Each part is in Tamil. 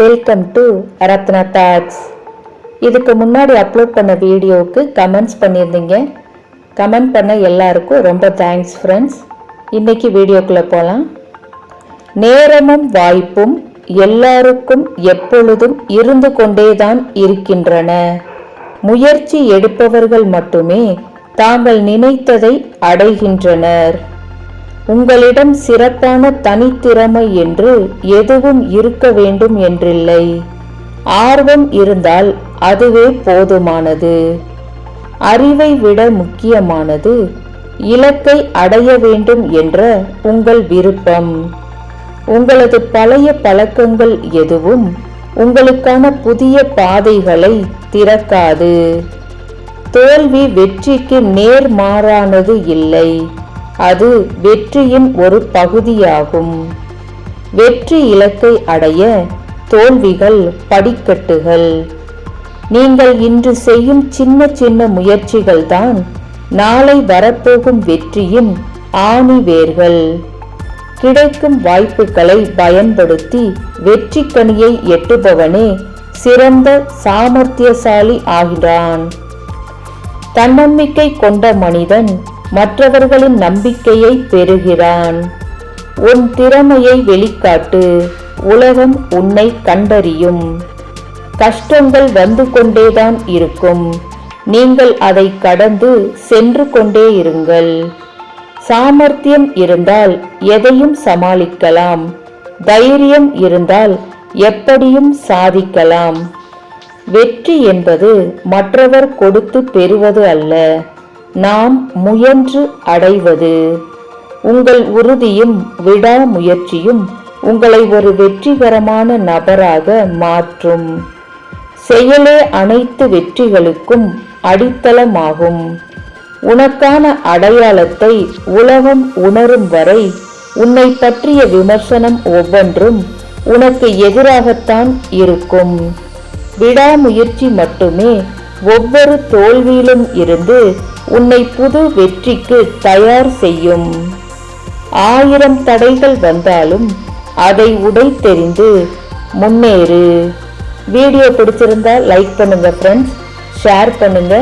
வெல்கம் டு ரத்னா தாட்ஸ் இதுக்கு முன்னாடி அப்லோட் பண்ண வீடியோவுக்கு கமெண்ட்ஸ் பண்ணியிருந்தீங்க. கமெண்ட் பண்ண எல்லாருக்கும் ரொம்ப தேங்க்ஸ் ஃப்ரெண்ட்ஸ் இன்னைக்கு வீடியோக்குள்ளே போகலாம் நேரமும் வாய்ப்பும் எல்லாருக்கும் எப்பொழுதும் இருந்து கொண்டே தான் இருக்கின்றன. முயற்சி எடுப்பவர்கள் மட்டுமே தாங்கள் நினைத்ததை அடைகின்றனர். உங்களிடம் சிறப்பான தனித்திறமை என்று எதுவும் இருக்க வேண்டும் என்றில்லை. ஆர்வம் இருந்தால் அதுவே போதுமானது. அறிவை விட முக்கியமானது இலக்கை அடைய வேண்டும் என்ற உங்கள் விருப்பம். உங்களது பழைய பழக்கங்கள் எதுவும் உங்களுக்கான புதிய பாதைகளை திறக்காது. தோல்வி வெற்றிக்கு நேர்மாறானது இல்லை. அது வெற்றியின் ஒரு பகுதியாகும். வெற்றி இலக்கை அடைய தோல்விகள் படிக்கட்டுகள். நீங்கள் இன்று செய்யும் சின்ன சின்ன முயற்சிகள் தான் நாளை வரப்போகும் வெற்றியின் ஆணி வேர்கள் கிடைக்கும் வாய்ப்புகளை பயன்படுத்தி வெற்றி கனியை எட்டுபவனே சிறந்த சாமர்த்தியசாலி ஆகிறான். தன்னம்பிக்கை கொண்ட மனிதன் மற்றவர்களின் நம்பிக்கையை பெறுகிறான். உன் திறமையை வெளிக்காட்டு. உலகம் உன்னை கண்டறியும். கஷ்டங்கள் வந்து கொண்டேதான் இருக்கும். நீங்கள் அதை கடந்து சென்று கொண்டே இருங்கள். சாமர்த்தியம் இருந்தால் எதையும் சமாளிக்கலாம். தைரியம் இருந்தால் எப்படியும் சாதிக்கலாம். வெற்றி என்பது மற்றவர் கொடுத்து பெறுவது அல்ல. நாம் முயன்று அடைவது. உங்கள் உறுதியும் விடாமுயற்சியும் உங்களை ஒரு வெற்றிகரமான நபராக மாற்றும். செயலே அனைத்து வெற்றிகளுக்கும் அடித்தளமாகும். உனக்கான அடையாளத்தை உலகம் உணரும் வரை உன்னை பற்றிய விமர்சனம் ஒவ்வொன்றும் உனக்கு எதிராகத்தான் இருக்கும். விடாமுயற்சி மட்டுமே ஒவ்வொரு தோல்வியிலும் இருந்து உன்னை புது வெற்றிக்கு தயார் செய்யும். ஆயிரம் தடைகள் வந்தாலும் அதை உடை தெரிந்து முன்னேறு. வீடியோ பிடிச்சிருந்தா லைக் பண்ணுங்க ஃப்ரெண்ட்ஸ் ஷேர் பண்ணுங்க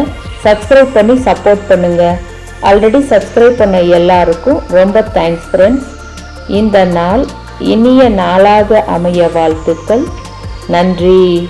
சப்ஸ்கிரைப் பண்ணி சப்போர்ட் பண்ணுங்க. ஆல்ரெடி சப்ஸ்கிரைப் பண்ண எல்லாருக்கும் ரொம்ப தேங்க்ஸ் ஃப்ரெண்ட்ஸ் இந்த நாள் இனிய நாளாக அமைய வாழ்த்துக்கள். நன்றி.